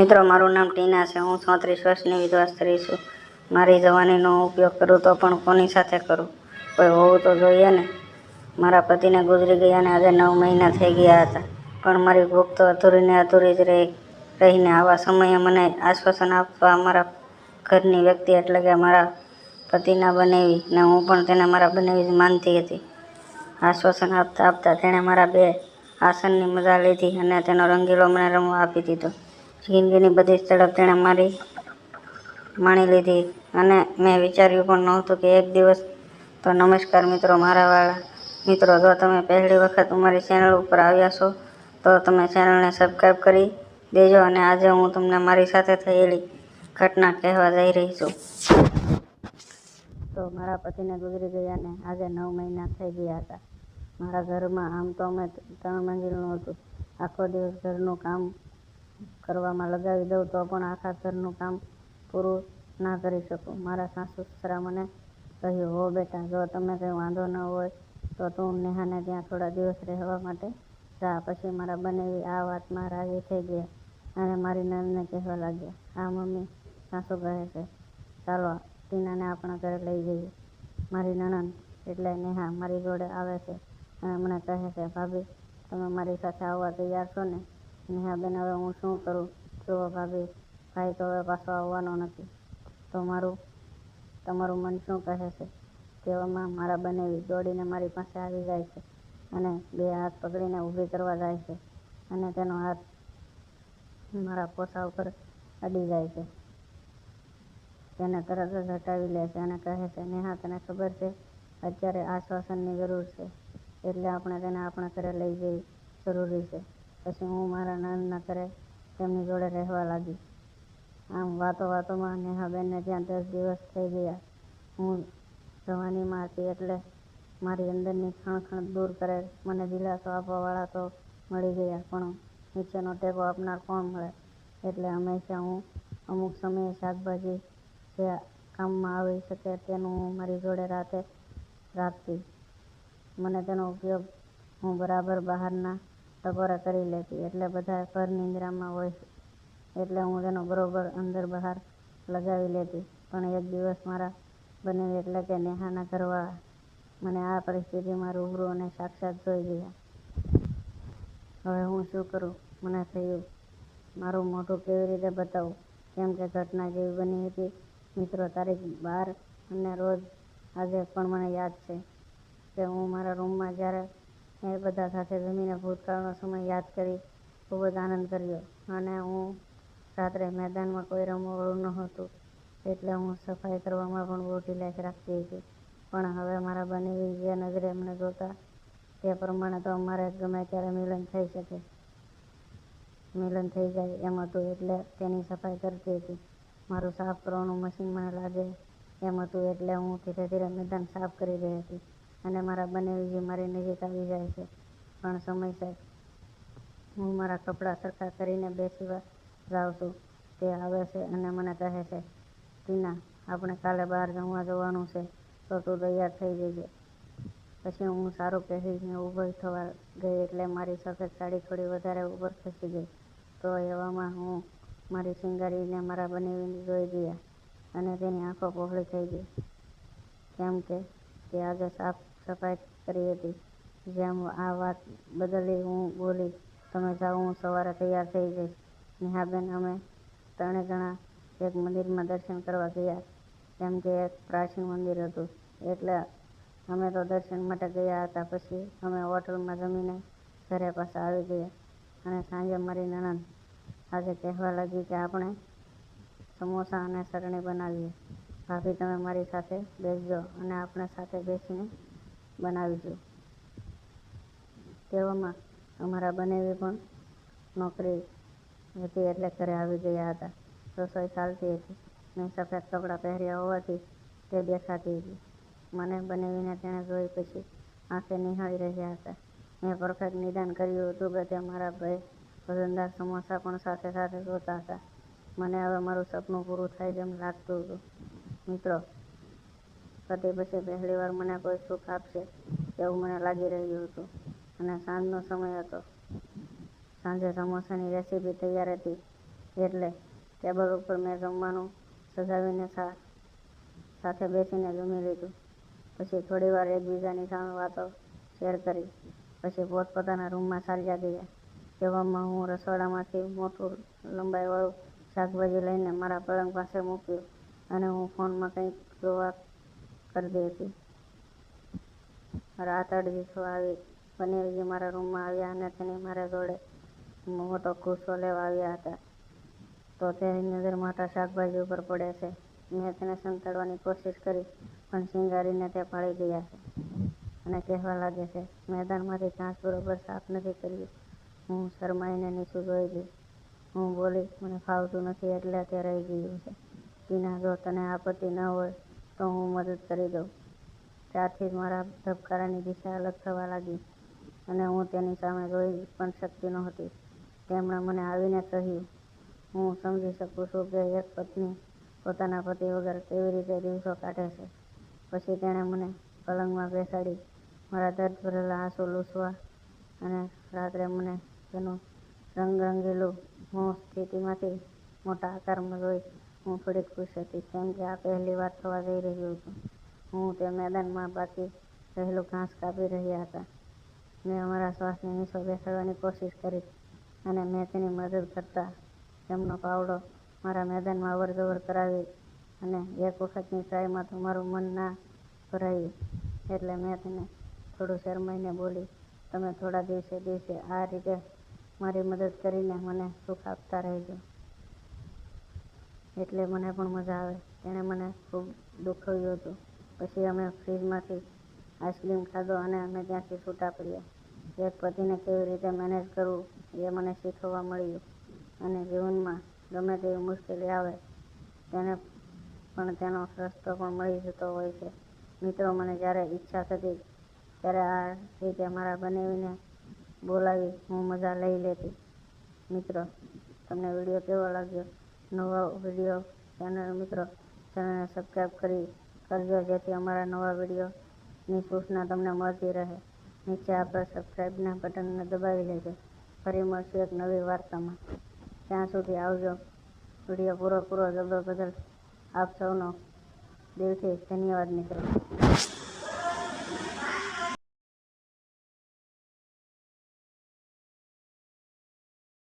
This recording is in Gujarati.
મિત્રો, મારું નામ ટીના છે. હું ચોત્રીસ વર્ષની વિધવા સ્ત્રી છું. મારી જવાનીનો ઉપયોગ કરું તો પણ કોની સાથે કરું? કોઈ હોવું તો જોઈએ ને? મારા પતિને ગુજરી ગયા અને આજે નવ મહિના થઈ ગયા હતા. પણ મારી ભૂખ તો અધૂરી ને અધૂરી જ રહી. રહીને આવા સમયે મને આશ્વાસન આપવા મારા ઘરની વ્યક્તિ એટલે કે મારા પતિના બનેવી ને હું પણ તેને મારા બનેવી જ માનતી હતી. આશ્વાસન આપતા આપતા તેણે મારા બે આસનની મજા લીધી અને તેનો રંગીલો મને રમવા આપી દીધો. જિંદગીની બધી જ તડપ તેણે મારી માણી લીધી. અને મેં વિચાર્યું પણ નહોતું કે એક દિવસ તો નમસ્કાર મિત્રો મારા વાળા મિત્રો, જો તમે પહેલી વખત અમારી ચેનલ ઉપર આવ્યા છો, તો તમે ચેનલને સબસ્ક્રાઈબ કરી દેજો અને આજે હું તમને મારી સાથે થયેલી ઘટના કહેવા જઈ રહી છું. તો મારા પતિને ગુજરી ગયા ને આજે નવ મહિના થઈ ગયા હતા. મારા ઘરમાં આમ તો અમે ત્રણ મંજિલનું હતું. આખો દિવસ ઘરનું કામ કરવામાં લગાવી દઉં તો પણ આખા ઘરનું કામ પૂરું ના કરી શકું. મારા સાસુ સસરા મને કહ્યું, હો બેટા, જો તમે કંઈ વાંધો ન હોય તો તું નેહાને ત્યાં થોડા દિવસ રહેવા માટે જા. પછી મારા બનેવી આ વાતમાં રાજી થઈ ગયા અને મારી નંદને કહેવા લાગ્યા, હા, મમ્મી, સાસુ કહે છે. ચાલો ટીનાને આપણા ઘરે લઈ જઈએ. મારી નણંદ એટલે નેહા મારી જોડે આવે છે અને મને કહે છે, ભાભી, તમે મારી સાથે આવવા તૈયાર છો ને? નેહાબેન હવે હું શું કરું? જુઓ ભાભી, ભાઈ તો હવે પાછો આવવાનો નથી. તો મારું, તમારું મન શું કહે છે? તેવામાં મારા બનેવી દોડીને મારી પાસે આવી જાય છે અને બે હાથ પકડીને ઊભી કરવા જાય છે અને તેનો હાથ મારા પોસા ઉપર અડી જાય છે. તેને તરત જ હટાવી લે છે અને કહે છે, નેહા, તને ખબર છે? અત્યારે આશ્વાસનની જરૂર છે. એટલે આપણે તેને આપણા ઘરે લઈ જઈ જરૂરી છે. પછી હું મારા નાનના ઘરે તેમની જોડે રહેવા લાગી. આમ વાતો વાતોમાં નેહાબેનને ત્યાં દસ દિવસ થઈ ગયા. હું જવાનીમાં હતી એટલે મારી અંદરની ખણખણ દૂર કરે, મને દિલાસો આપવાવાળા તો મળી ગયા, પણ નીચેનો ટેકો આપનાર કોણ મળે? એટલે હંમેશા હું અમુક સમયે શાકભાજી જે કામમાં આવી શકે તેનું હું મારી જોડે રાતે રાખતી. મને તેનો ઉપયોગ હું બરાબર બહારના ટકોરે કરી લેતી. એટલે બધા ઘર નિંદ્રામાં હોય એટલે હું તેનો બરોબર અંદર બહાર લગાવી લેતી. પણ એક દિવસ મારા બનેવી એટલે કે નેહાના ઘરવાળા મને આ પરિસ્થિતિમાં રૂબરૂ અને સાક્ષાત જોઈ ગયા. હવે હું શું કરું? મને થયું મારું મોઢું કેવી રીતે બતાવું? કેમ કે ઘટના જેવી બની હતી. મિત્રો, તારીખ બાર અને રોજ આજે પણ મને યાદ છે કે હું મારા રૂમમાં જ્યારે એ બધા સાથે જમીને ભૂતકાળનો સમય યાદ કરી, ખૂબ જ આનંદ કર્યો. અને હું રાત્રે મેદાનમાં કોઈ રમવાળું નહોતું એટલે હું સફાઈ કરવામાં પણ બહુ ઢીલાશ રાખતી હતી. પણ હવે મારા બનેવી જે નજરે અમને જોતા, તે પ્રમાણે તો અમારે ગમે ત્યારે મિલન થઈ શકે. મિલન થઈ જાય એમ હતું, એટલે તેની સફાઈ કરતી હતી. મારું સાફ કરવાનું મશીન મને લાગે એમ હતું, એટલે હું ધીરે ધીરે મેદાન સાફ કરી રહી હતી. અને મારા બનેવી મારી નજીક આવી જાય છે. પણ સમયસર હું મારા કપડાં સરખા કરીને બેસીવા જાઉં છું. તે આવે છે અને મને કહે છે, ટીના, આપણે કાલે બહાર જમવા જવાનું છે, તો તું તૈયાર થઈ જજે. પછી હું સારું પહેરીને ઊભી થવા ગઈ એટલે મારી સફેદ સાડી થોડી વધારે ઉપર ખસી ગઈ. તો એવામાં હું મારી શિંગારીને મારા બનેવીને જોઈ ગયા અને તેની આંખો પહોળી થઈ ગઈ. કેમ કે તે આજે સાફ સફાઈ કરી હતી. જેમ આ વાત બદલી હું બોલી તમે જાઓ, હું સવારે તૈયાર થઈ જઈશ. નેહાબેન, અમે ત્રણે જણા એક મંદિરમાં દર્શન કરવા ગયા કેમ કે એક પ્રાચીન મંદિર હતું. એટલે અમે તો દર્શન માટે ગયા હતા, પછી અમે હોટલમાં જમીને ઘરે પાછા આવી ગયા. અને સાંજે મારી નણંદ આજે કહેવા લાગી કે આપણે સમોસા અને સરણી બનાવીએ. ભાભી, તમે મારી સાથે બેસજો અને આપણે સાથે બેસીને બનાવીશું તેવામાં અમારા બનેવી પણ નોકરી હતી એટલે ઘરે આવી ગયા હતા. રસોઈ ચાલતી હતી. મેં સફેદ કપડાં પહેર્યા હોવાથી તે દેખાતી હતી. મને બનાવીને તેણે જોઈ પછી આંખે નિહાળી રહ્યા હતા. મેં પરફેક્ટ નિદાન કર્યું હતું કે તે મારા ભાઈ વજનદાર સમોસા પણ સાથે સાથે જોતા હતા. મને હવે મારું સપનું પૂરું થાય તેમ લાગતું હતું. મિત્રો. પતિ પછી પહેલી વાર મને કોઈ સુખ આપશે એવું મને લાગી રહ્યું હતું. અને સાંજનો સમય હતો. સાંજે સમોસાની રેસીપી તૈયાર હતી. એટલે ટેબલ ઉપર મેં જમવાનું સજાવીને સાથે બેસીને જમી લીધું. પછી થોડી વાર એકબીજાની સામે વાતો શેર કરી. પછી પોતપોતાના રૂમમાં ચાલ્યા ગયા. એવામાં હું રસોડામાંથી મોટું લંબાઈવાળું શાકભાજી લઈને મારા પલંગ પાસે મૂક્યું. અને હું ફોનમાં કંઈક જોવા કરતી હતી. રાત અડધી આવી પનીરજી મારા રૂમમાં આવ્યા અને તેને મારા જોડે મોટો ગુસ્સો લેવા આવ્યા હતા. તો તેની નજર મોટા શાકભાજી ઉપર પડે છે. મેં તેને સંતાડવાની કોશિશ કરી, પણ શિંગારીને તે પાડી ગયા છે. અને કહેવા લાગે છે, મેદાનમાંથી ઘાસ બરોબર સાફ નથી કર્યું. હું શરમાઈને નીચું જોઈ ગઈ હું બોલી, મને ફાવતું નથી એટલે તે રહી ગયું છે. ટીના જો તને આપત્તિ ન હોય તો હું મદદ કરી દઉં. ત્યારથી મારા ધબકારાની દિશા અલગ થવા લાગી અને હું તેની સામે જોઈ પણ શકતી નહોતી. તેમણે મને આવીને કહ્યું, હું સમજી શકું છું કે એક પત્ની પોતાના પતિ વગર કેવી રીતે દિવસો કાઢે છે. પછી તેણે મને પલંગમાં બેસાડી, મારા દર્દ ભરેલા આંસુ લૂછવા અને રાત્રે મને તેનું રંગરંગીલું મોં સ્થિતિમાંથી મોટા આકારમાં જોઈ હું થોડી ખુશ હતી કેમ કે આ પહેલી વાર થવા જઈ રહ્યું હતું હું તે મેદાનમાં બાકી રહેલું ઘાસ કાપી રહ્યા હતા. મેં અમારા શ્વાસને નીચો બેસાડવાની કોશિશ કરી અને મેં તેની મદદ કરતા તેમનો પાવડો મારા મેદાનમાં અવરજવર કરાવી અને એક વખતની ટ્રાયમાં તો મારું મન ના ભરાયું. એટલે મેં તેને થોડું શરમાઈને બોલી, તમે થોડા દિવસે દિવસે આ રીતે મારી મદદ કરીને મને સુખ આપતા રહેજો. એટલે મને પણ મજા આવે. તેણે મને ખૂબ દુખવ્યું હતું. પછી અમે ફ્રીજમાંથી આઈસ્ક્રીમ ખાધો અને અમે ત્યાંથી છૂટા પડ્યા. એક પતિને કેવી રીતે મેનેજ કરવું એ મને શીખવવા મળ્યું. અને જીવનમાં ગમે તેવી મુશ્કેલી આવે, તેને પણ તેનો રસ્તો પણ મળી જતો હોય છે. મિત્રો, મને જ્યારે ઈચ્છા થતી, ત્યારે આ રીતે મારા બનાવીને બોલાવી હું મજા લઈ લેતી. મિત્રો, તમને વીડિયો કેવો લાગ્યો? નવો વીડિયો ચેનલ મિત્રો ચેનલને સબસ્ક્રાઈબ કરી કરજો, જેથી અમારા નવા વિડીયોની સૂચના તમને મળતી રહે. નીચે આપણે સબસ્ક્રાઈબના બટનને દબાવી લેજો. ફરી મળશું એક નવી વાર્તામાં. ત્યાં સુધી આવજો. વીડિયો પૂરો પૂરો જોવા બદલ આપ સૌનો દિલથી ધન્યવાદ મિત્રો.